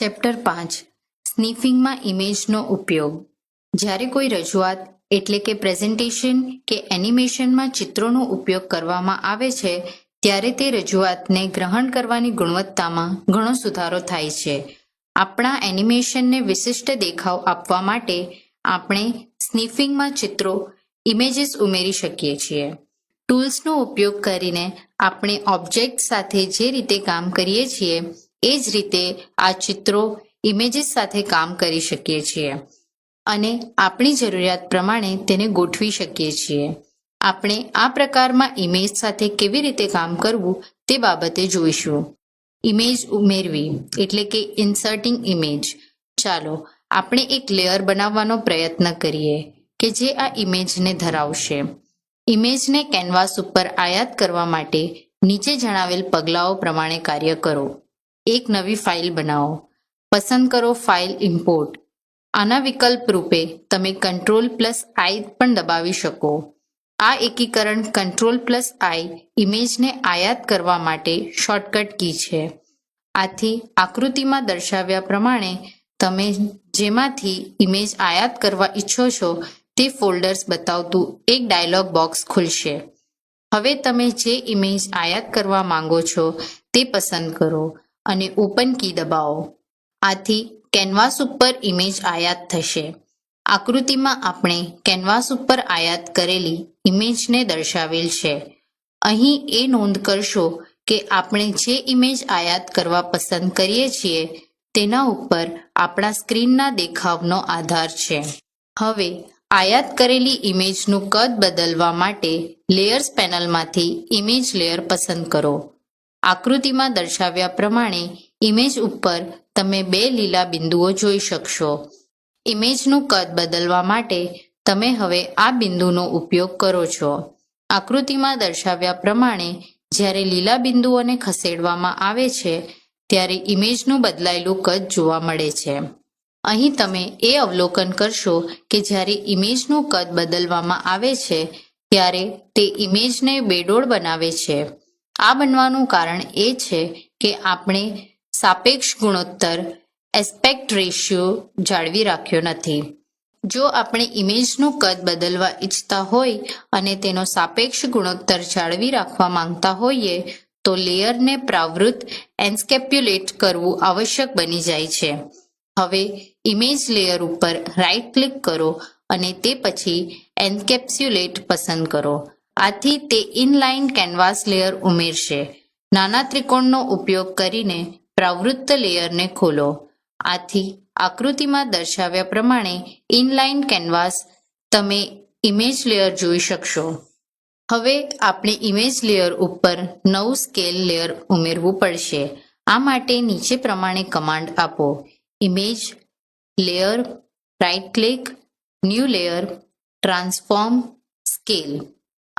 Chapter પાંચ, સ્નીફિંગમાં ઇમેજનો ઉપયોગ. જ્યારે કોઈ રજૂઆત એટલે કે પ્રેઝન્ટેશન કે એનિમેશનમાં ચિત્રોનો ઉપયોગ કરવામાં આવે છે, ત્યારે તે રજૂઆતને ગ્રહણ કરવાની ગુણવત્તામાં ઘણો સુધારો થાય છે. આપણા એનિમેશનને વિશિષ્ટ દેખાવ આપવા માટે આપણે સ્નીફિંગમાં ચિત્રો, ઇમેજીસ ઉમેરી શકીએ છીએ. ટૂલ્સનો ઉપયોગ કરીને આપણે ઓબ્જેક્ટ સાથે જે રીતે કામ કરીએ છીએ એ જ રીતે આ ચિત્રો ઇમેજીસ સાથે કામ કરી શકીએ છીએ. અને આપણી જરૂરિયાત પ્રમાણે તેને ગોઠવી શકીએ છીએ. આપણે આ પ્રકારમાં ઇમેજ સાથે કેવી રીતે કામ કરવું તે બાબતે જોઈશું. ઇમેજ ઉમેરવી એટલે કે ઇન્સર્ટિંગ ઇમેજ ચાલો, આપણે એક લેયર બનાવવાનો પ્રયત્ન કરીએ કે જે આ ઇમેજને ધરાવશે. ઇમેજને કેનવાસ ઉપર આયાત કરવા માટે નીચે જણાવેલ પગલાઓ પ્રમાણે કાર્ય કરો. એક નવી ફાઇલ બનાવો. પસંદ કરો ફાઇલ ઇમ્પોર્ટ. આના વિકલ્પ રૂપે તમે કંટ્રોલ પ્લસ આઈ પણ દબાવી શકો. આ એકીકરણ કંટ્રોલ પ્લસ આઈ ઇમેજને આયાત કરવા માટે શોર્ટકટ કી છે. આથી આકૃતિમાં દર્શાવ્યા પ્રમાણે તમે જેમાંથી ઇમેજ આયાત કરવા ઈચ્છો છો તે ફોલ્ડર્સ બતાવતું એક ડાયલોગ બોક્સ ખુલશે. હવે તમે જે ઇમેજ આયાત કરવા માંગો છો તે પસંદ કરો. અને ઓપન કી દબાવો. આથી કેનવાસ ઉપર ઇમેજ આયાત થશે. આકૃતિમાં આપણે કેનવાસ ઉપર આયાત કરેલી ઇમેજને દર્શાવેલ છે. અહીં એ નોંધ કરશો કે આપણે જે ઇમેજ આયાત કરવા પસંદ કરીએ છીએ, તેના ઉપર આપણા સ્ક્રીનના દેખાવનો આધાર છે. હવે આયાત કરેલી ઇમેજનું કદ બદલવા માટે લેયર્સ પેનલમાંથી ઇમેજ લેયર પસંદ કરો. આકૃતિમાં દર્શાવ્યા પ્રમાણે ઇમેજ ઉપર તમે બે લીલા બિંદુઓ જોઈ શકશો. ઇમેજનું કદ બદલવા માટે તમે હવે આ બિંદુનો ઉપયોગ કરો છો. આકૃતિમાં દર્શાવ્યા પ્રમાણે જ્યારે લીલા બિંદુઓને ખસેડવામાં આવે છે, ત્યારે ઇમેજનું બદલાયેલું કદ જોવા મળે છે. અહીં તમે એ અવલોકન કરશો કે જ્યારે ઇમેજનું કદ બદલવામાં આવે છે, ત્યારે તે ઇમેજને બેડોળ બનાવે છે. આ બનવાનું કારણ એ છે કે આપણે સાપેક્ષ ગુણોત્તર એસ્પેક્ટ રેશિયો જાળવી રાખ્યો નથી. જો આપણે ઇમેજનું કદ બદલવા ઈચ્છતા હોય અને તેનો સાપેક્ષ ગુણોત્તર જાળવી રાખવા માંગતા હોઈએ, તો લેયરને પ્રાવૃત એન્સ્કેપ્યુલેટ કરવું આવશ્યક બની જાય છે. હવે ઇમેજ લેયર ઉપર રાઇટ ક્લિક કરો અને તે પછી એન્કેપ્સ્યુલેટ પસંદ કરો. આથી તે ઇનલાઇન કેનવાસ લેયર ઉમેરશે. નાના ત્રિકોણનો ઉપયોગ કરીને પ્રવૃત્ત લેયરને ખોલો. આથી આકૃતિમાં દર્શાવ્યા પ્રમાણે ઇનલાઇન કેનવાસ તમે ઇમેજ લેયર જોઈ શકશો. હવે આપણે ઇમેજ લેયર ઉપર નવું સ્કેલ લેયર ઉમેરવું પડશે. આ માટે નીચે પ્રમાણે કમાન્ડ આપો. Image layer right click, new layer, transform, scale.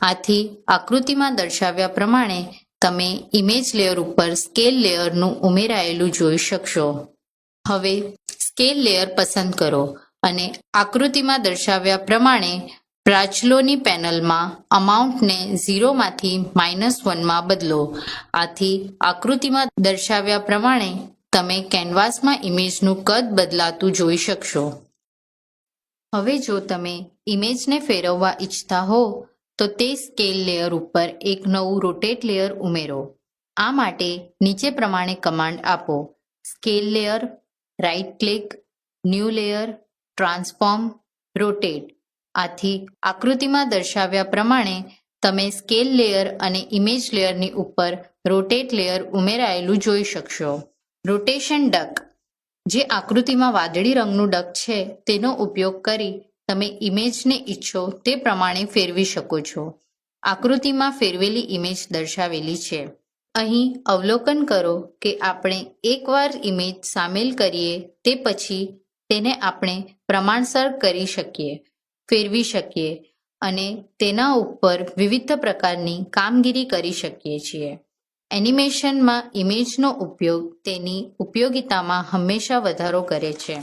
આથી આકૃતિમાં દર્શાવ્યા પ્રમાણે તમે ઇમેજ લેયર ઉપર સ્કેલ લેયરનું ઉમેરાયેલું જોઈ શકશો. હવે સ્કેલ લેયર પસંદ કરો અને આકૃતિમાં દર્શાવ્યા પ્રમાણે પ્રાચલોની પેનલમાં અમાઉન્ટને ઝીરોમાંથી માઇનસ વનમાં બદલો. આથી આકૃતિમાં દર્શાવ્યા પ્રમાણે તમે કેનવાસમાં ઇમેજનું કદ બદલાતું જોઈ શકશો. હવે જો તમે ઇમેજને ફેરવવા ઈચ્છતા હો તો તે સ્કેલ લેયર ઉપર એક નવું રોટેટ લેયર ઉમેરો. આ માટે નીચે પ્રમાણે કમાન્ડ આપો. Scale layer right click, new layer, transform, rotate. આથી આકૃતિમાં દર્શાવ્યા પ્રમાણે તમે સ્કેલ લેયર અને ઇમેજ લેયરની ઉપર રોટેટ લેયર ઉમેરાયેલું જોઈ શકશો. Rotation duck. જે આકૃતિમાં વાદળી રંગનું ડક છે, તેનો ઉપયોગ કરી તમે ઇમેજને ઈચ્છો તે પ્રમાણે ફેરવી શકો છો. આકૃતિમાં ફેરવેલી ઇમેજ દર્શાવેલી છે. અહીં અવલોકન કરો કે આપણે એકવાર ઇમેજ સામેલ કરીએ તે પછી તેને આપણે પ્રમાણસર કરી શકીએ, ફેરવી શકીએ અને તેના ઉપર વિવિધ પ્રકારની કામગીરી કરી શકીએ છીએ. એનિમેશનમાં ઇમેજનો ઉપયોગ તેની ઉપયોગિતામાં હંમેશા વધારો કરે છે.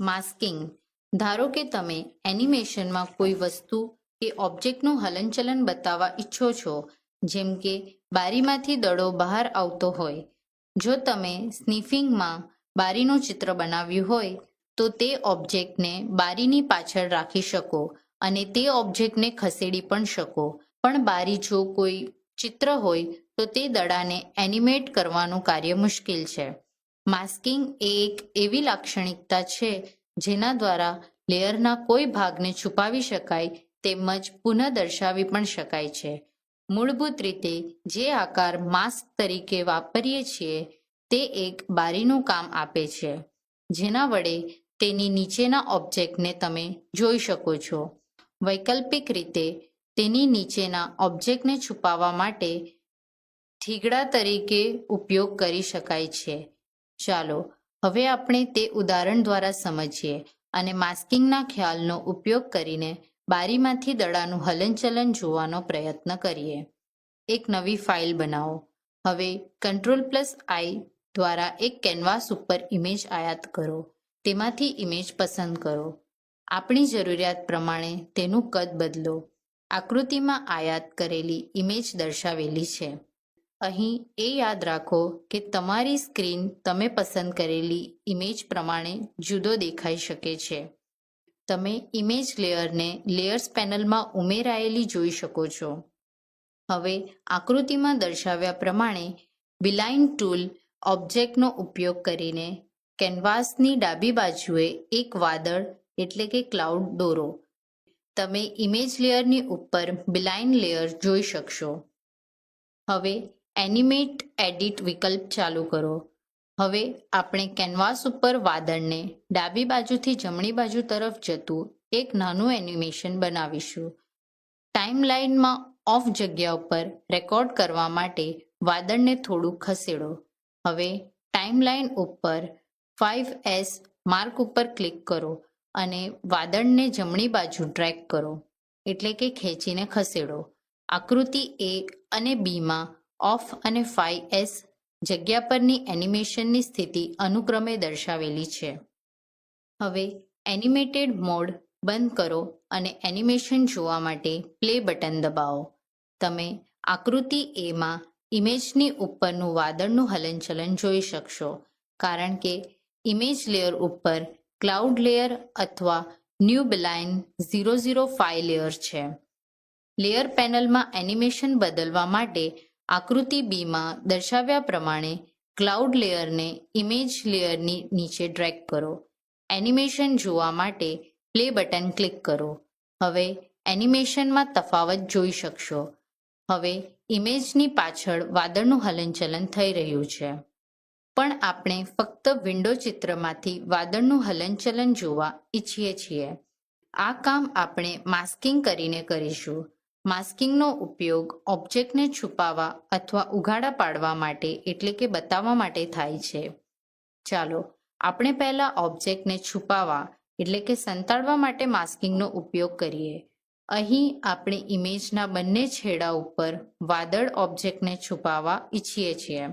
માસ્કિંગ. ધારો કે તમે એનિમેશનમાં કોઈ વસ્તુ કે ઓબ્જેક્ટનું હલનચલન બતાવવા ઈચ્છો છો, જેમ કે બારીમાંથી દડો બહાર આવતો હોય. જો તમે સ્નિફિંગમાં બારીનું ચિત્ર બનાવ્યું હોય, તો તે ઓબ્જેક્ટને બારીની પાછળ રાખી શકો અને તે ઓબ્જેક્ટને ખસેડી પણ શકો. પણ બારી જો કોઈ ચિત્ર હોય, તો તે દડાને એનિમેટ કરવાનું કાર્ય મુશ્કેલ છે. માસ્કિંગ એ એક એવી લાક્ષણિકતા છે જેના દ્વારા લેયરના કોઈ ભાગને છુપાવી શકાય તેમજ પુનઃ દર્શાવી પણ શકાય છે. મૂળભૂત રીતે જે આકાર માસ્ક તરીકે વાપરીએ છીએ તે એક બારીનું કામ આપે છે, જેના વડે તેની નીચેના ઓબ્જેક્ટને તમે જોઈ શકો છો. વૈકલ્પિક રીતે તેની નીચેના ઓબ્જેક્ટને છુપાવવા માટે થીગડા તરીકે ઉપયોગ કરી શકાય છે. ચાલો હવે આપણે તે ઉદાહરણ દ્વારા સમજીએ અને માસ્કિંગના ખ્યાલનો ઉપયોગ કરીને બારીમાંથી દડાનું હલનચલન જોવાનો પ્રયત્ન કરીએ. એક નવી ફાઇલ બનાવો. હવે કંટ્રોલ પ્લસ આઈ દ્વારા એક કેનવાસ ઉપર ઇમેજ આયાત કરો. તેમાંથી ઇમેજ પસંદ કરો. આપણી જરૂરિયાત પ્રમાણે તેનું કદ બદલો. આકૃતિમાં આયાત કરેલી ઇમેજ દર્શાવેલી છે. અહીં એ યાદ રાખો કે તમારી સ્ક્રીન તમે પસંદ કરેલી ઇમેજ પ્રમાણે જુદો દેખાઈ શકે છે. તમે ઇમેજ લેયરને લેયર્સ પેનલમાં ઉમેરાયેલી જોઈ શકો છો. હવે આકૃતિમાં દર્શાવ્યા પ્રમાણે બિલાઇન ટૂલ ઓબ્જેક્ટનો ઉપયોગ કરીને કેનવાસની ડાબી બાજુએ એક વાદળ, એટલે કે ક્લાઉડ દોરો. તમે ઇમેજ લેયરની ઉપર બિલાઇન લેયર જોઈ શકશો. હવે એનિમેટ એડિટ વિકલ્પ ચાલુ કરો. હવે આપણે કેનવાસ ઉપર વાદળને ડાબી બાજુથી જમણી બાજુ તરફ જતું એક નાનું એનિમેશન બનાવીશું. ટાઈમલાઈનમાં ઓફ જગ્યા ઉપર રેકોર્ડ કરવા માટે વાદળને થોડું ખસેડો. હવે ટાઈમલાઈન ઉપર ફાઇવ એસ માર્ક ઉપર ક્લિક કરો અને વાદળને જમણી બાજુ ડ્રેગ કરો. એટલે કે ખેંચીને ખસેડો. આકૃતિ એ અને બીમાં ઓફ અને ફાઈ એસ જગ્યા પરની એનિમેશનની સ્થિતિ અનુક્રમે દર્શાવેલી છે. હવે એનિમેટેડ મોડ બંધ કરો અને એનિમેશન જોવા માટે પ્લે બટન દબાવો. તમે આકૃતિ એમાં ઇમેજની ઉપરનું વાદળનું હલનચલન જોઈ શકશો, કારણ કે ઇમેજ લેયર ઉપર ક્લાઉડ લેયર અથવા new bline zero zero five layer છે લેયર પેનલમાં એનિમેશન બદલવા માટે આકૃતિ બીમાં દર્શાવ્યા પ્રમાણે ક્લાઉડ લેયરને ઇમેજ લેયરની નીચે ડ્રેગ કરો. એનિમેશન જોવા માટે પ્લે બટન ક્લિક કરો. હવે એનિમેશનમાં તફાવત જોઈ શકશો. હવે ઇમેજની પાછળ વાદળનું હલનચલન થઈ રહ્યું છે. પણ આપણે ફક્ત વિન્ડો ચિત્રમાંથી વાદળનું હલનચલન જોવા ઈચ્છીએ છીએ. આ કામ આપણે માસ્કિંગ કરીને કરીશું. માસ્કિંગનો ઉપયોગ ઓબ્જેક્ટને છુપાવવા અથવા ઉઘાડા પાડવા માટે, એટલે કે બતાવવા માટે થાય છે. ચાલો, આપણે પહેલા ઓબ્જેક્ટને છુપાવવા, એટલે કે સંતાડવા માટે માસ્કિંગનો ઉપયોગ કરીએ. અહીં આપણે ઇમેજના બંને છેડા ઉપર વાદળ ઓબ્જેક્ટને છુપાવવા ઈચ્છીએ છીએ.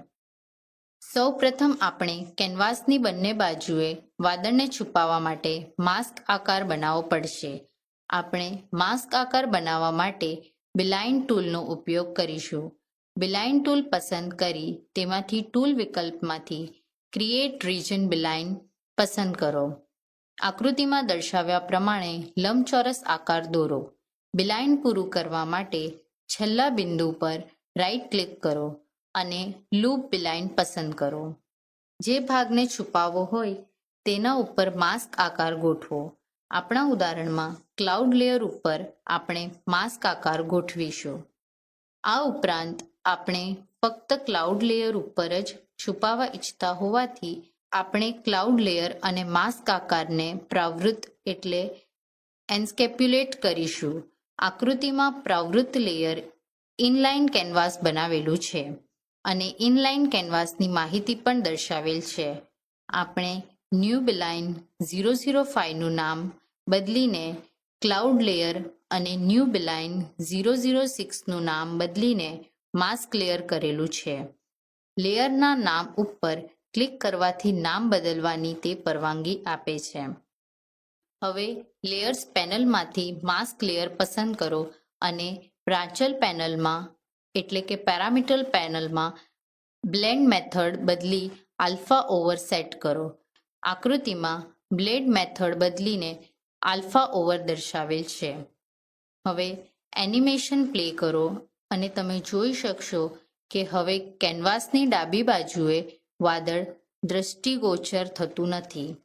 સૌ પ્રથમ આપણે કેનવાસની બંને બાજુએ વાદળને છુપાવવા માટે માસ્ક આકાર બનાવવો પડશે. આપણે માસ્ક આકાર બનાવવા માટે બિલાઇન ટૂલનો ઉપયોગ કરીશું. બિલાઇન ટૂલ પસંદ કરી તેમાંથી ટૂલ વિકલ્પમાંથી ક્રિએટ રીજન બિલાઇન પસંદ કરો. આકૃતિમાં દર્શાવ્યા પ્રમાણે લંબચોરસ આકાર દોરો. બિલાઇન પૂરું કરવા માટે છેલ્લા બિંદુ પર રાઈટ ક્લિક કરો અને લૂપ બિલાઇન પસંદ કરો. જે ભાગને છુપાવવો હોય તેના ઉપર માસ્ક આકાર ગોઠવો. આપણા ઉદાહરણમાં ક્લાઉડ લેયર ઉપર આપણે માસ્ક આકાર ગોઠવીશું. આ ઉપરાંત આપણે ફક્ત ક્લાઉડ લેયર ઉપર જ છુપાવવા ઈચ્છતા હોવાથી આપણે ક્લાઉડ લેયર અને માસ્ક આકારને પ્રાવૃત્ત એટલે એન્સ્કેપ્યુલેટ કરીશું. આકૃતિમાં પ્રાવૃત્ત લેયર ઇનલાઇન કેનવાસ બનાવેલું છે અને ઇનલાઇન કેનવાસની માહિતી પણ દર્શાવેલ છે. આપણે ન્યૂ બિલાઇન ઝીરો ઝીરો ફાઇવનું નામ બદલીને ક્લાઉડ લેયર અને ન્યૂ બિલાઇન ઝીરો ઝીરો સિક્સનું નામ બદલીને માસ્ક લેયર કરેલું છે. લેયરના નામ ઉપર ક્લિક કરવાથી નામ બદલવાની તે પરવાનગી આપે છે. હવે લેયર્સ પેનલમાંથી માસ્ક લેયર પસંદ કરો અને પ્રાંચલ પેનલમાં એટલે કે પેરામીટર પેનલમાં બ્લેન્ડ મેથડ બદલી આલ્ફા ઓવર સેટ કરો. આકૃતિમાં બ્લેડ મેથડ બદલીને આલ્ફા ઓવર દર્શાવેલ છે. હવે એનિમેશન પ્લે કરો અને તમે જોઈ શકશો કે હવે કેનવાસની ડાબી બાજુએ વાદળ દ્રષ્ટિગોચર થતું નથી.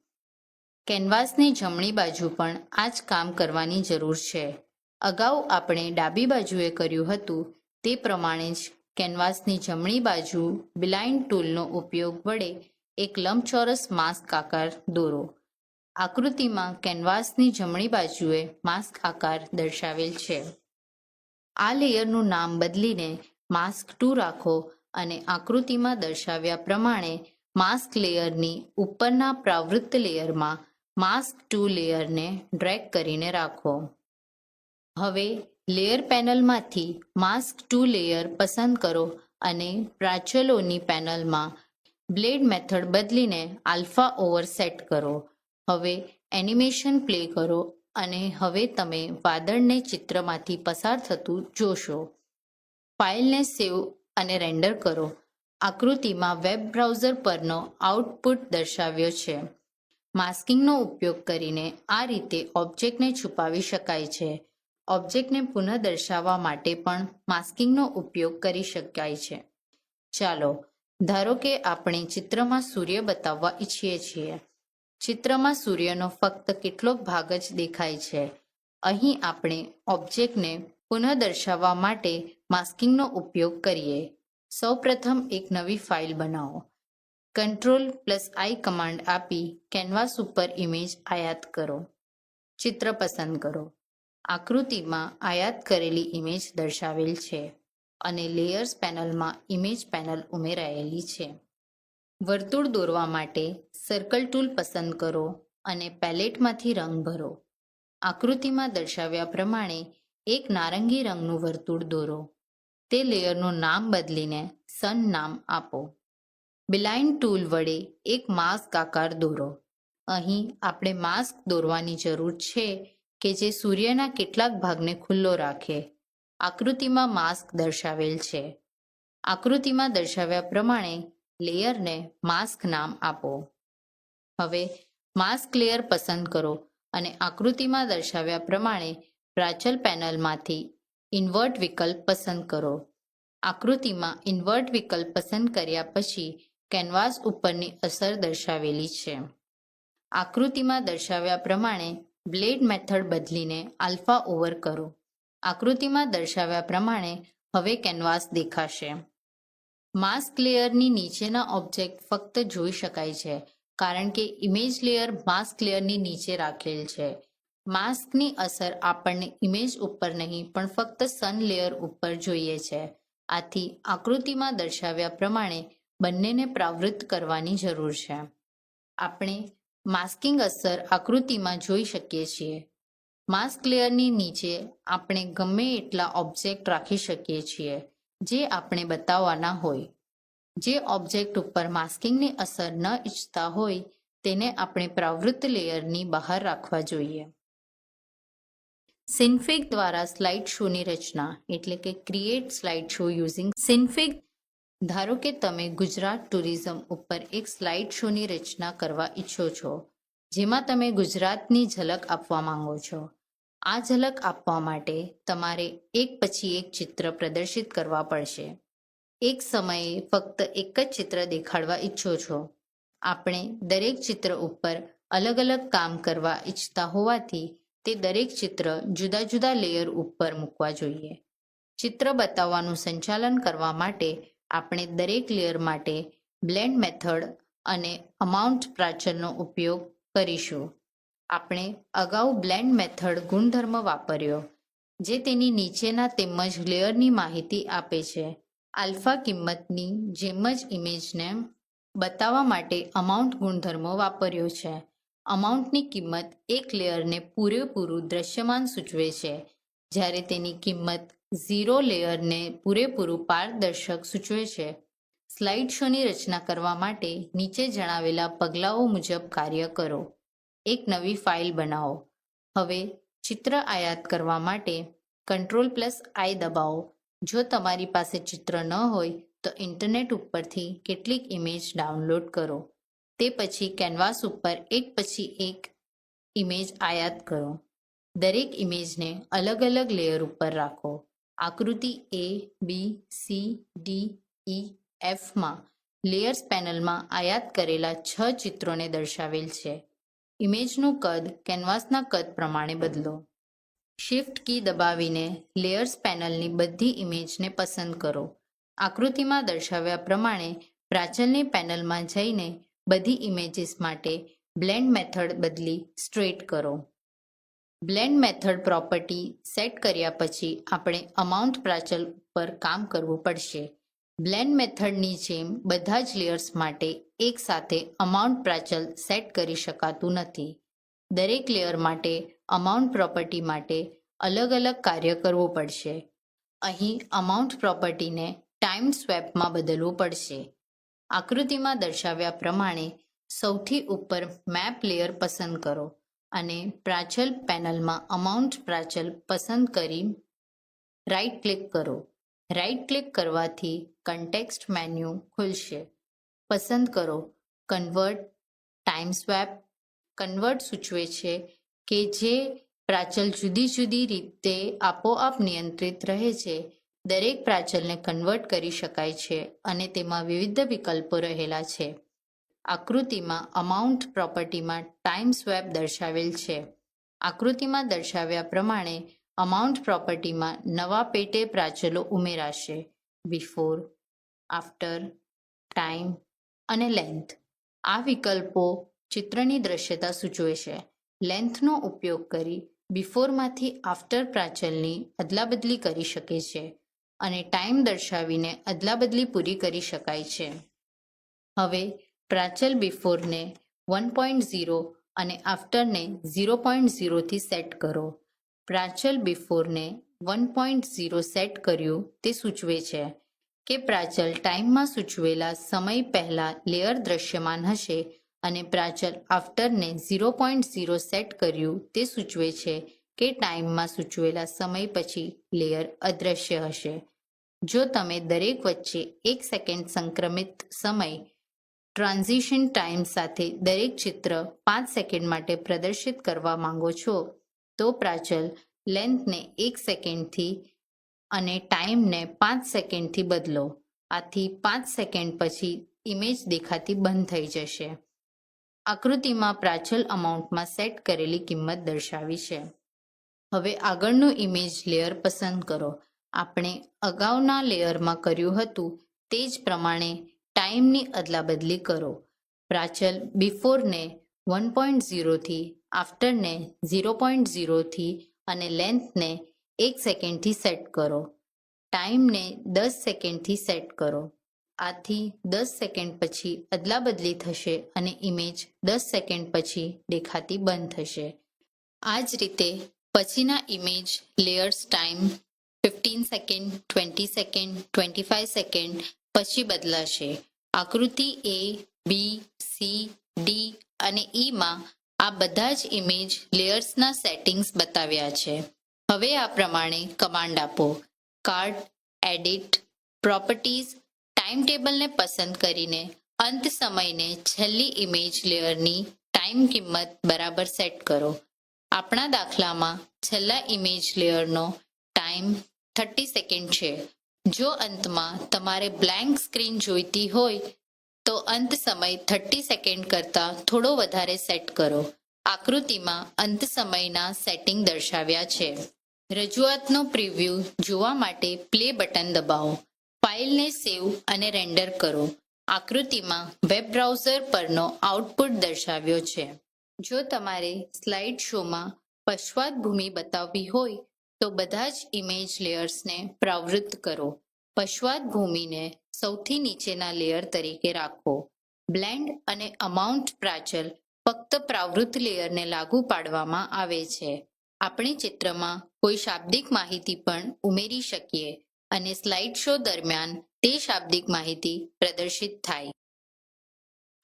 કેનવાસની જમણી બાજુ પણ આ જ કામ કરવાની જરૂર છે. અગાઉ આપણે ડાબી બાજુએ કર્યું હતું તે પ્રમાણે જ કેનવાસની જમણી બાજુ બ્લાઇન્ડ ટૂલનો ઉપયોગ વડે એક લંબચોરસ માસ્ક આકાર દોરો. આકૃતિમાં કેનવાસની જમણી બાજુએ માસ્ક આકાર દર્શાવેલ છે. આ લેયરનું નામ બદલીને માસ્ક ટુ રાખો અને આકૃતિમાં દર્શાવ્યા પ્રમાણે માસ્ક લેયરની ઉપરના પ્રાવૃત્ત લેયરમાં માસ્ક ટુ લેયરને ડ્રેગ કરીને રાખો. હવે લેયર પેનલમાંથી માસ્ક ટુ લેયર પસંદ કરો અને પ્રાચલોની પેનલમાં બ્લેડ મેથડ બદલીને આલ્ફા ઓવર સેટ કરો. હવે એનિમેશન પ્લે કરો અને હવે તમે વાદળને ચિત્રમાંથી પસાર થતું જોશો. ફાઇલને સેવ અને રેન્ડર કરો. આકૃતિમાં વેબ બ્રાઉઝર પરનો આઉટપુટ દર્શાવ્યો છે. માસ્કિંગનો ઉપયોગ કરીને આ રીતે ઓબ્જેક્ટને છુપાવી શકાય છે. ઓબ્જેક્ટને પુનઃ દર્શાવવા માટે પણ માસ્કિંગનો ઉપયોગ કરી શકાય છે. ચાલો, ધારો કે આપણે ચિત્રમાં સૂર્ય બતાવવા ઈચ્છીએ છીએ. ચિત્રમાં સૂર્યનો ફક્ત કેટલોક ભાગ જ દેખાય છે. અહીં આપણે ઓબ્જેક્ટને પુનઃ દર્શાવવા માટે માસ્કિંગનો ઉપયોગ કરીએ. સૌપ્રથમ એક નવી ફાઇલ બનાવો. કંટ્રોલ પ્લસ આઈ કમાન્ડ આપી કેનવાસ ઉપર ઇમેજ આયાત કરો. ચિત્ર પસંદ કરો. આકૃતિમાં આયાત કરેલી ઇમેજ દર્શાવેલ છે અને લેયર્સ પેનલમાં ઇમેજ પેનલ ઉમેરાયેલી છે. વર્તુળ દોરવા માટે સર્કલ ટૂલ પસંદ કરો અને પેલેટમાંથી રંગ ભરો. આકૃતિમાં દર્શાવ્યા પ્રમાણે એક નારંગી રંગનું વર્તુળ દોરો. તે લેયરનું નામ બદલીને સન નામ આપો. બિલાઇન ટૂલ વડે એક માસ્ક આકાર દોરો. અહીં આપણે માસ્ક દોરવાની જરૂર છે કે જે સૂર્યના કેટલાક ભાગને ખુલ્લો રાખે. આકૃતિમાં માસ્ક દર્શાવેલ છે. આકૃતિમાં દર્શાવ્યા પ્રમાણે લેયરને માસ્ક નામ આપો. હવે માસ્ક લેયર પસંદ કરો અને આકૃતિમાં દર્શાવ્યા પ્રમાણે પ્રાચલ પેનલમાંથી ઇન્વર્ટ વિકલ્પ પસંદ કરો. આકૃતિમાં ઇન્વર્ટ વિકલ્પ પસંદ કર્યા પછી કેનવાસ ઉપરની અસર દર્શાવેલી છે. આકૃતિમાં દર્શાવ્યા પ્રમાણે બ્લેડ મેથડ બદલીને આલ્ફા ઓવર કરો. આકૃતિમાં દર્શાવ્યા પ્રમાણે હવે કેનવાસ દેખાશે. માસ્ક લેયરની નીચેના ઓબ્જેક્ટ ફક્ત જોઈ શકાય છે, કારણ કે ઇમેજ લેયર માસ્ક લેયરની નીચે રાખેલ છે. માસ્કની અસર આપણને ઇમેજ ઉપર નહીં, પણ ફક્ત સન લેયર ઉપર જોઈએ છે. આથી આકૃતિમાં દર્શાવ્યા પ્રમાણે બંનેને પ્રાવૃત્ત કરવાની જરૂર છે. આપણે માસ્કિંગ અસર આકૃતિમાં જોઈ શકીએ છીએ. માસ્ક લેયરની નીચે આપણે ગમે એટલા ઓબ્જેક્ટ રાખી શકીએ છીએ. જે આપણે બતાવવાના હોય. જે ઓબ્જેક્ટ ઉપર માસ્કિંગની અસર ન ઈચ્છતા હોય, તેને આપણે પ્રવૃત્ત લેયરની બહાર રાખવા જોઈએ. સિન્ફિક દ્વારા સ્લાઇડ શોની રચના, એટલે કે create slide show using Synfig ધારો કે તમે ગુજરાત ટુરિઝમ ઉપર એક સ્લાઇડ શોની રચના કરવા ઈચ્છો છો, જેમાં તમે ગુજરાતની ઝલક આપવા માંગો છો. આ ઝલક આપવા માટે તમારે એક પછી એક ચિત્ર પ્રદર્શિત કરવા પડશે. એક સમયે ફક્ત એક જ ચિત્ર દેખાડવા ઈચ્છો છો. આપણે દરેક ચિત્ર ઉપર અલગ અલગ કામ કરવા ઈચ્છતા હોવાથી તે દરેક ચિત્ર જુદા જુદા લેયર ઉપર મૂકવા જોઈએ. ચિત્ર બતાવવાનું સંચાલન કરવા માટે આપણે દરેક લેયર માટે બ્લેન્ડ મેથડ અને અમાઉન્ટ પ્રાચલનો ઉપયોગ કરીશું. આપણે અગાઉ બ્લેન્ડ મેથડ ગુણધર્મ વાપર્યો, જે તેની નીચેના તેમજ લેયરની માહિતી આપે છે. આલ્ફા કિંમતની જેમ જ ઇમેજને બતાવવા માટે અમાઉન્ટ ગુણધર્મો વાપર્યો છે. અમાઉન્ટની કિંમત એક લેયરને પૂરેપૂરું દ્રશ્યમાન સૂચવે છે, જ્યારે તેની કિંમત ઝીરો લેયરને પૂરેપૂરું પારદર્શક સૂચવે છે. સ્લાઇડ શોની રચના કરવા માટે નીચે જણાવેલા પગલાઓ મુજબ કાર્ય કરો. એક નવી ફાઇલ બનાવો. હવે ચિત્ર આયાત કરવા માટે કંટ્રોલ પ્લસ આઈ દબાવો. જો તમારી પાસે ચિત્ર ન હોય, તો ઇન્ટરનેટ ઉપરથી કેટલીક ઇમેજ ડાઉનલોડ કરો. તે પછી કેનવાસ ઉપર એક પછી એક ઇમેજ આયાત કરો. દરેક ઇમેજને અલગ અલગ લેયર ઉપર રાખો. આકૃતિ A B C D E એફમાં layers પેનલમાં આયાત કરેલા છ ચિત્રોને દર્શાવેલ છે. ઇમેજનું કદ કેનવાસના કદ પ્રમાણે બદલો. શિફ્ટ કી દબાવીને લેયર્સ પેનલની બધી ઇમેજને પસંદ કરો. આકૃતિમાં દર્શાવ્યા પ્રમાણે પ્રાચલની પેનલમાં જઈને બધી ઇમેજીસ માટે બ્લેન્ડ મેથડ બદલી સ્ટ્રેટ કરો. બ્લેન્ડ મેથડ પ્રોપર્ટી સેટ કર્યા પછી આપણે અમાઉન્ટ પ્રાચલ પર કામ કરવું પડશે. બ્લેન્ડ મેથડની જેમ બધા જ લેયર્સ માટે એકસાથે અમાઉન્ટ પ્રાચલ સેટ કરી શકાતું નથી. દરેક લેયર માટે અમાઉન્ટ પ્રોપર્ટી માટે અલગ અલગ કાર્ય કરવું પડશે. અહીં અમાઉન્ટ પ્રોપર્ટીને ટાઈમ સ્વેપમાં બદલવું પડશે. આકૃતિમાં દર્શાવ્યા પ્રમાણે સૌથી ઉપર મેપ લેયર પસંદ કરો અને પ્રાચલ પેનલમાં અમાઉન્ટ પ્રાચલ પસંદ કરી રાઇટ ક્લિક કરો. રાઇટ ક્લિક કરવાથી કન્ટેક્સ્ટ મેન્યુ ખુલશે. પસંદ કરો કન્વર્ટ ટાઈમ સ્વેપ કન્વર્ટ સૂચવે છે કે જે પ્રાચલ જુદી જુદી રીતે આપોઆપ નિયંત્રિત રહે છે. દરેક પ્રાચલને કન્વર્ટ કરી શકાય છે અને તેમાં વિવિધ વિકલ્પો રહેલા છે. આકૃતિમાં અમાઉન્ટ પ્રોપર્ટીમાં ટાઈમ સ્વેપ દર્શાવેલ છે. આકૃતિમાં દર્શાવ્યા પ્રમાણે અમાઉન્ટ પ્રોપર્ટીમાં નવા પેટે પ્રાચલો ઉમેરાશે. બિફોર આફ્ટર ટાઈમ અને લેન્થ આ વિકલ્પો ચિત્રની દ્રશ્યતા સૂચવે છે. લેન્થનો ઉપયોગ કરી બિફોરમાંથી આફ્ટર પ્રાચલની અદલાબદલી કરી શકે છે અને ટાઈમ દર્શાવીને અદલાબદલી પૂરી કરી શકાય છે. હવે, પ્રાચલ બિફોરને વન પોઈન્ટ ઝીરો અને આફ્ટરને ઝીરો પોઈન્ટ ઝીરોથી સેટ કરો. પ્રાચલ બિફોરને વન પોઈન્ટ ઝીરો સેટ કર્યું તે સૂચવે છે. કે પ્રાચલ ટાઈમમાં સૂચવેલા સમય પહેલા લેયર દ્રશ્યમાન હશે અને પ્રાચલ આફ્ટરને ઝીરો પોઈન્ટ ઝીરો સેટ કર્યું તે સૂચવે છે કે ટાઈમમાં સૂચવેલા સમય પછી લેયર અદૃશ્ય હશે. જો તમે દરેક વચ્ચે એક સેકન્ડ સંક્રમિત સમય ટ્રાન્ઝિશન ટાઈમ સાથે દરેક ચિત્ર પાંચ સેકન્ડ માટે પ્રદર્શિત કરવા માંગો છો, તો પ્રાચલ લેન્થને એક સેકન્ડથી અને ટાઈમને પાંચ સેકન્ડથી બદલો. આથી પાંચ સેકન્ડ પછી ઇમેજ દેખાતી બંધ થઈ જશે. આકૃતિમાં પ્રાચલ અમાઉન્ટમાં સેટ કરેલી કિંમત દર્શાવી છે. હવે આગળનું ઇમેજ લેયર પસંદ કરો. આપણે અગાઉના લેયરમાં કર્યું હતું તે જ પ્રમાણે ટાઈમની અદલાબદલી કરો. પ્રાચલ બિફોરને વન પોઈન્ટ ઝીરોથી, આફ્ટરને ઝીરો પોઈન્ટ ઝીરોથી અને લેન્થને એક સેકન્ડથી સેટ કરો. ટાઈમને દસ સેકન્ડથી સેટ કરો. આથી દસ સેકન્ડ પછી અદલાબદલી થશે અને ઇમેજ દસ સેકન્ડ પછી દેખાતી બંધ થશે. આ જ રીતે પછીના image layers time fifteen second, twenty second, twenty five second પછી બદલાશે. આકૃતિ એ, બી, સી, ડી અને ઈમાં આ બધા જ ઇમેજ લેયર્સના સેટિંગ્સ બતાવ્યા છે. હવે આ પ્રમાણે કમાન્ડ આપો. કાર્ડ એડિટ પ્રોપર્ટીઝ ટાઈમ ટેબલને પસંદ કરીને અંત સમયને છેલ્લી ઇમેજ લેયરની ટાઈમ કિંમત બરાબર સેટ કરો. આપણા દાખલામાં છેલ્લા ઇમેજ લેયરનો ટાઈમ થર્ટી સેકન્ડ છે. જો અંતમાં તમારે બ્લેન્ક સ્ક્રીન જોઈતી હોય, તો અંત સમય થર્ટી સેકન્ડ કરતાં થોડો વધારે સેટ કરો. આકૃતિમાં અંત સમયના સેટિંગ દર્શાવ્યા છે. રજૂઆતનો પ્રિવ્યૂ જોવા માટે પ્લે બટન દબાવો, ફાઇલને સેવ અને રેન્ડર કરો. આકૃતિમાં વેબ બ્રાઉઝર પરનો આઉટપુટ દર્શાવ્યો છે. જો તમારે સ્લાઇડ શોમાં પશ્ચાત ભૂમિ બતાવવી હોય, તો બધા જ ઇમેજ લેયર્સને પ્રવૃત્ત કરો. પશ્ચાત ભૂમિને સૌથી નીચેના લેયર તરીકે રાખો. બ્લેન્ડ અને અમાઉન્ટ પ્રાચલ ફક્ત પ્રાવૃત્ત લેયરને લાગુ પાડવામાં આવે છે. આપણે ચિત્રમાં કોઈ શાબ્દિક માહિતી પણ ઉમેરી શકીએ અને સ્લાઇડ શો દરમિયાન તે શાબ્દિક માહિતી પ્રદર્શિત થાય.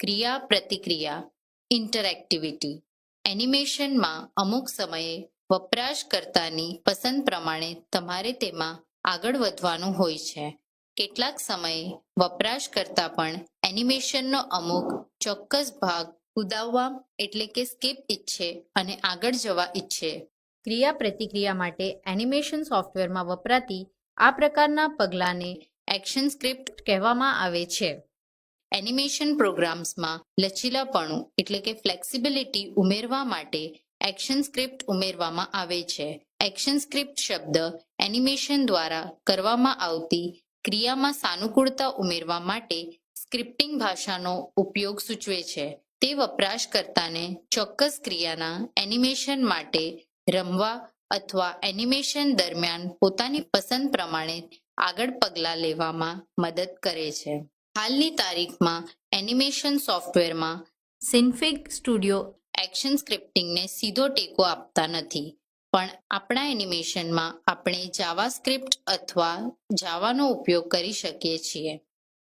ક્રિયા પ્રતિક્રિયા ઇન્ટરેક્ટિવિટી એનિમેશનમાં અમુક સમયે વપરાશકર્તાની પસંદ પ્રમાણે તમારે તેમાં આગળ વધવાનું હોય છે. કેટલાક સમયે વપરાશકર્તા પણ એનિમેશનનો અમુક ચોક્કસ ભાગ ઉદાવવા એટલે કે સ્કીપ ઈચ્છે અને આગળ જવા ઈચ્છે. ક્રિયા પ્રતિક્રિયા માટે એનિમેશન સોફ્ટવેરમાં વપરાતી આ પ્રકારના પગલાંને એક્શન સ્ક્રિપ્ટ કહેવામાં આવે છે. એનિમેશન પ્રોગ્રામ્સમાં લચીલાપણું એટલે કે ફ્લેક્સિબિલિટી ઉમેરવા માટે એક્શન સ્ક્રિપ્ટ ઉમેરવામાં આવે છે. એક્શન સ્ક્રિપ્ટ શબ્દ એનિમેશન દ્વારા કરવામાં આવતી ક્રિયામાં સાનુકૂળતા ઉમેરવા માટે સ્ક્રિપ્ટિંગ ભાષાનો ઉપયોગ સૂચવે છે. તે વપરાશકર્તાને ચોક્કસ ક્રિયાના એનિમેશન માટે રમવા અથવા એનિમેશન દરમિયાન પોતાની પસંદ પ્રમાણે આગળ પગલાં લેવામાં મદદ કરે છે. હાલની તારીખમાં એનિમેશન સોફ્ટવેરમાં સિન્ફિગ સ્ટુડિયો એક્શન સ્ક્રિપ્ટિંગને સીધો ટેકો આપતા નથી. પણ આપણા એનિમેશનમાં આપણે જાવા સ્ક્રિપ્ટ અથવા જાવાનો ઉપયોગ કરી શકીએ છીએ.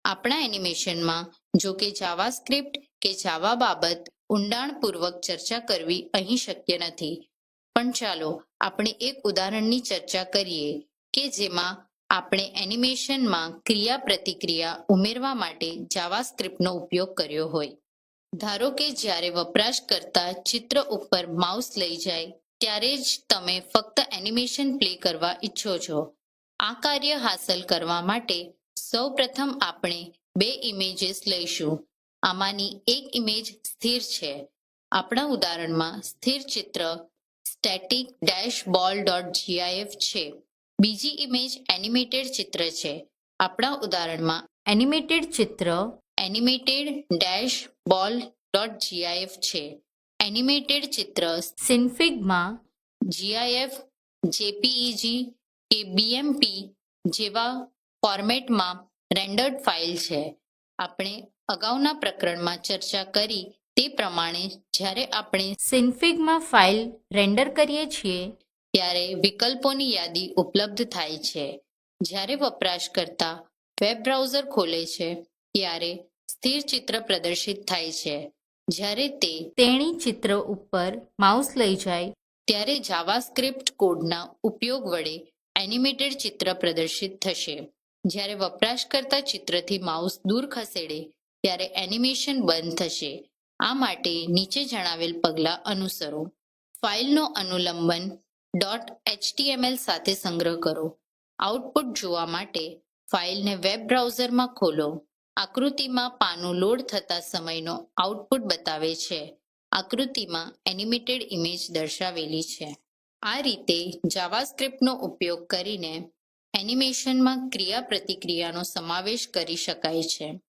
આપણા એનિમેશનમાં જો કે જાવાસ્ક્રિપ્ટ કે જાવા બાબત ઊંડાણપૂર્વક ચર્ચા કરવી અહીં શક્ય નથી. પણ ચાલો આપણે એક ઉદાહરણની ચર્ચા કરીએ કે જેમાં આપણે એનિમેશનમાં ક્રિયા પ્રતિક્રિયા ઉમેરવા માટે જાવાસ્ક્રિપ્ટનો ઉપયોગ કર્યો હોય. ધારો કે જ્યારે વપરાશકર્તા ચિત્ર ઉપર માઉસ લઈ જાય, ત્યારે જ તમે ફક્ત એનિમેશન પ્લે કરવા ઈચ્છો છો. આ કાર્ય હાંસલ કરવા માટે સૌપ્રથમ આપણે બે ઇમેજીસ લઈશું. આમાંની એક ઇમેજ સ્થિર છે. આપણા ઉદાહરણમાં સ્થિર ચિત્ર static dash ball dot GIF છે. બીજી ઇમેજ એનિમેટેડ ચિત્ર છે. આપણા ઉદાહરણમાં એનિમેટેડ ચિત્ર animated dash ball dot GIF છે. એનિમેટેડ ચિત્ર સિન્ફિગમાં જીઆઈએફ જેપીઈજી કે બીએમપી જેવા ફોર્મેટમાં રેન્ડર્ડ ફાઇલ છે. આપણે અગાઉના પ્રકરણમાં ચર્ચા કરી તે પ્રમાણે જ્યારે આપણે સિન્ફિગમાં ફાઇલ રેન્ડર કરીએ છીએ ત્યારે વિકલ્પોની યાદી ઉપલબ્ધ થાય છે. જ્યારે વપરાશકર્તા વેબ બ્રાઉઝર ખોલે છે ત્યારે સ્થિર ચિત્ર પ્રદર્શિત થાય છે. જ્યારે તે તેણી ચિત્ર ઉપર માઉસ લઈ જાય ત્યારે જાવાસ્ક્રિપ્ટ કોડના ઉપયોગ વડે એનિમેટેડ ચિત્ર પ્રદર્શિત થશે. જ્યારે વપરાશકર્તા ચિત્રથી માઉસ દૂર ખસેડે ત્યારે એનિમેશન બંધ થશે. આ માટે નીચે જણાવેલ પગલાં અનુસરો. ફાઇલનો અનુલંબન. ડોટ એચટીએમએલ સાથે સંગ્રહ કરો. આઉટપુટ જોવા માટે ફાઇલને વેબ બ્રાઉઝરમાં ખોલો. આકૃતિમાં પાનું લોડ થતા સમયનો આઉટપુટ બતાવે છે. આકૃતિમાં એનિમેટેડ ઇમેજ દર્શાવેલી છે. આ રીતે જાવાસ્ક્રિપ્ટનો ઉપયોગ કરીને એનિમેશનમાં ક્રિયા પ્રતિક્રિયાનો સમાવેશ કરી શકાય છે.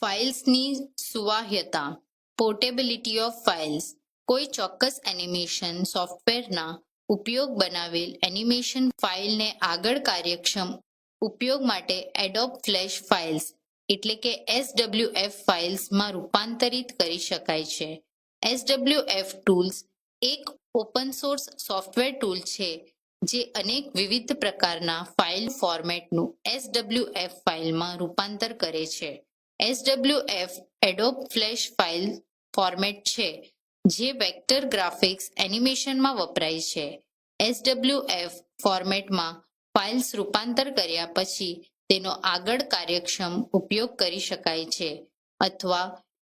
ફાઇલ્સની સુવાહ્યતા પોર્ટેબિલિટી ઓફ ફાઇલ્સ. કોઈ ચોક્કસ એનિમેશન સોફ્ટવેરના ઉપયોગ બનાવેલ એનિમેશન ફાઇલને આગળ કાર્યક્ષમ ઉપયોગ માટે એડોબ ફ્લેશ ફાઇલ્સ, એટલે કે એસડબ્લ્યુએફ ફાઇલ્સમાં રૂપાંતરિત કરી શકાય છે. એસડબ્લ્યુએફ ટૂલ્સ એક ઓપન સોર્સ સોફ્ટવેર ટૂલ છે, જે અનેક વિવિધ પ્રકારના ફાઇલ ફોર્મેટનું એસડબ્લ્યુએફ ફાઇલમાં રૂપાંતર કરે છે. SWF Adobe Flash file format છે, જે વેક્ટર ગ્રાફિક્સ એનિમેશનમાં વપરાય છે. એસડબ્લ્યુએફ ફોર્મેટમાં ફાઇલ્સ રૂપાંતર કર્યા પછી તેનો આગળ કાર્યક્ષમ ઉપયોગ કરી શકાય છે, અથવા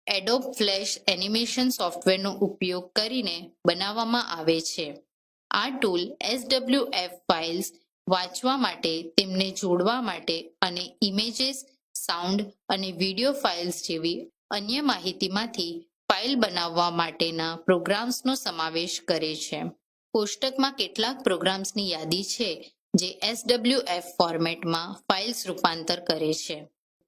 એડોબ ફ્લેશ એનિમેશન સોફ્ટવેરનો ઉપયોગ કરીને બનાવવામાં આવે છે. આ ટૂલ એસડબ્લ્યુએફ ફાઇલ્સ વાંચવા માટે, તેમને જોડવા માટે અને ઇમેજીસ સાઉન્ડ અને વિડિયો ફાઇલ્સ જેવી અન્ય માહિતીમાંથી ફાઇલ બનાવવા માટેના પ્રોગ્રામ્સનો સમાવેશ કરે છે. કોષ્ટકમાં કેટલાક પ્રોગ્રામ્સની યાદી છે, જે એસડબ્લ્યુએફ ફોર્મેટમાં ફાઇલ્સ રૂપાંતર કરે છે.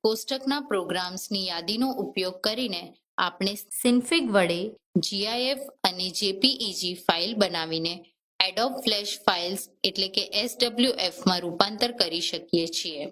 કોષ્ટકના પ્રોગ્રામ્સની યાદીનો ઉપયોગ કરીને આપણે સિન્ફિગ વડે જીઆઈએફ અને જેપીઈજી ફાઇલ બનાવીને એડોબ ફ્લેશ ફાઇલ્સ એટલે કે એસડબ્લ્યુએફમાં રૂપાંતર કરી શકીએ છીએ.